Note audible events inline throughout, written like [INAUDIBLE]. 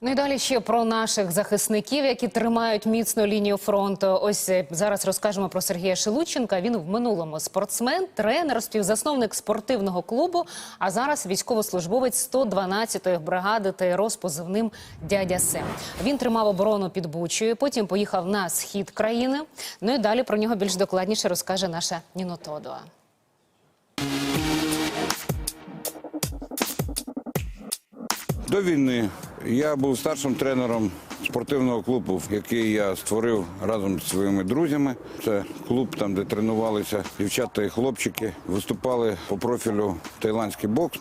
Ну і далі ще про наших захисників, які тримають міцно лінію фронту. Ось е, зараз розкажемо про Сергія Шелудченка. Він в минулому спортсмен, тренер, співзасновник спортивного клубу. А зараз військовослужбовець 112-ї бригади ТРО з позивним дядя Сем. Він тримав оборону під Бучею, потім поїхав на схід країни. Ну і далі про нього більш докладніше розкаже наша Ніно Тодуа. До війни я був старшим тренером спортивного клубу, який я створив разом зі своїми друзями. Це клуб, там, де тренувалися дівчата і хлопчики, виступали по профілю тайландський бокс.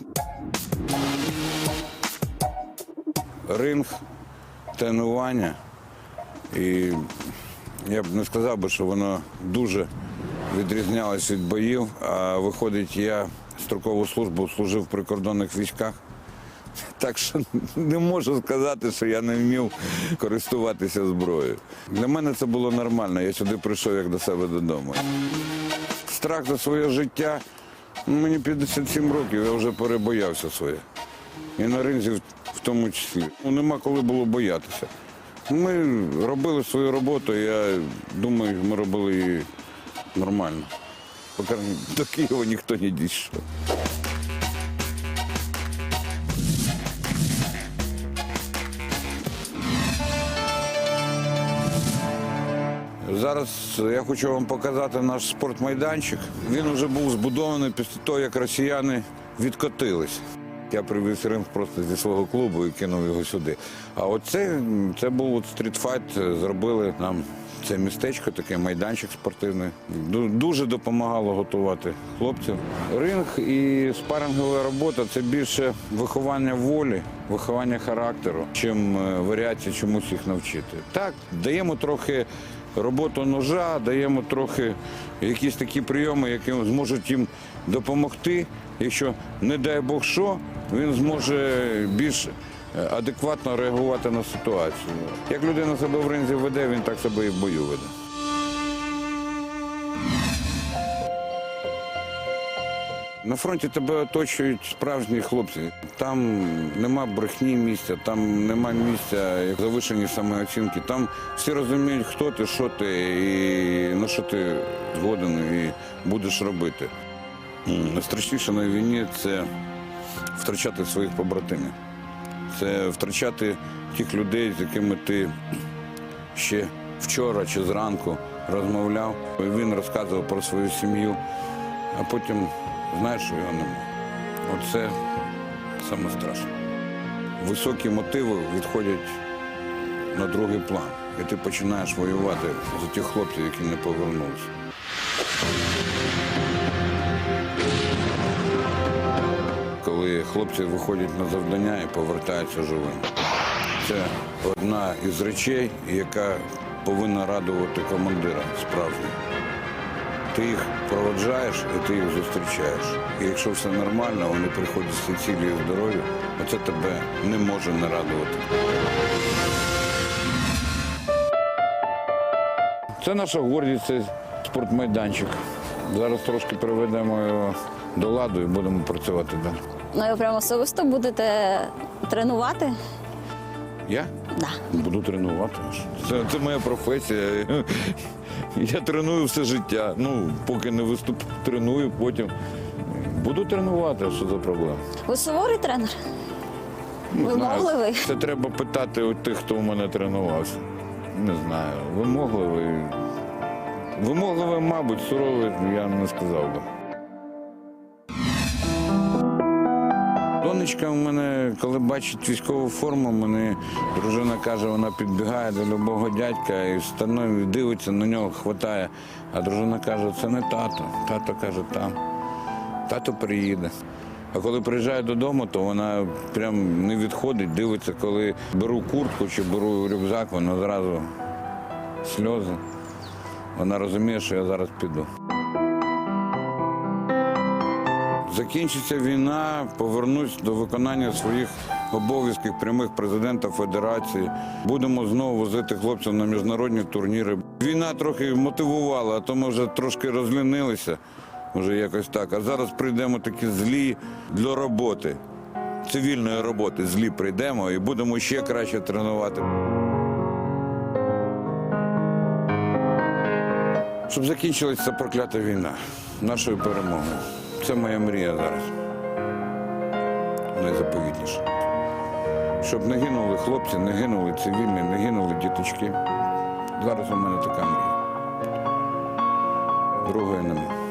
Ринг, тренування. І я б не сказав би, що воно дуже відрізнялось від боїв. А виходить, я строкову службу служив в прикордонних військах. Так що не можу сказати, що я не вмів користуватися зброєю. Для мене це було нормально. Я сюди прийшов як до себе додому. Страх за своє життя. Мені 57 років, я вже перебоявся своє. І на ринзі в тому числі. Ну, нема коли було боятися. Ми робили свою роботу, я думаю, ми робили її нормально. Поки до Києва ніхто не дійшов. Зараз я хочу вам показати наш спортмайданчик. Він вже був збудований після того, як росіяни відкотились. Я привіз ринг просто зі свого клубу і кинув його сюди. А оце це був стрітфайт. Зробили нам це містечко, такий майданчик спортивний. Дуже допомагало готувати хлопців. Ринг і спарингова робота це більше виховання волі, виховання характеру, чим е, варіації чомусь їх навчити. Так, даємо трохи роботу ножа, даємо трохи якісь такі прийоми, які зможуть їм допомогти. Якщо, не дай Бог що, він зможе більш е, адекватно реагувати на ситуацію. Як людина себе в ринзі веде, він так себе і в бою веде. На фронті тебе оточують справжні хлопці. Там нема брехні місця, там нема місця як завишені самооцінки. Там всі розуміють, хто ти, що ти і на що ти згоден і будеш робити. Найстрашніше на війні це втрачати своїх побратимів. Це втрачати тих людей, з якими ти ще вчора чи зранку розмовляв. Він розказував про свою сім'ю, а потім знаєш, що його немає. Оце саме страшне. Високі мотиви відходять на другий план. І ти починаєш воювати за тих хлопців, які не повернулися. Коли хлопці виходять на завдання і повертаються живими. Це одна із речей, яка повинна радувати командира справжнього. Ти їх проводжаєш і ти їх зустрічаєш. І якщо все нормально, вони приходять всі цілі і здорові, оце тебе не може не радувати. Це наша гордість, це спортмайданчик. Зараз трошки приведемо його до ладу і будемо працювати далі. Ну, ви прямо особисто будете тренувати? Я? Да. Буду тренувати. Це, це моя професія. [LAUGHS] Я треную все життя. Ну, поки не виступ, треную, потім. Буду тренувати, що за проблема. Ви суворий тренер? Не Вимогливий? Це треба питати у тих, хто у мене тренувався. Не знаю. Вимогливий. Вимогливий, мабуть, суровий, я не сказав би. Донечка у мене, коли бачить військову форму, мене дружина каже, вона підбігає до любого дядька і становить, дивиться на нього, хватає. А дружина каже, це не тато. Тато каже, там. Тато приїде. А коли приїжджає додому, то вона прям не відходить, дивиться, коли беру куртку чи беру рюкзак, вона зразу сльози. Вона розуміє, що я зараз піду. Закінчиться війна, повернусь до виконання своїх обов'язків прямих президента Федерації. Будемо знову возити хлопців на міжнародні турніри. Війна трохи мотивувала, а то ми вже трошки розлінилися. Може, якось так. А зараз прийдемо такі злі для роботи. цивільної роботи злі прийдемо і будемо ще краще тренувати. Щоб закінчилася проклята війна нашою перемогою. Це моя мрія зараз. Найзаповітніша. Щоб не гинули хлопці, не гинули цивільні, не гинули діточки. Зараз у мене така мрія. Другої нема.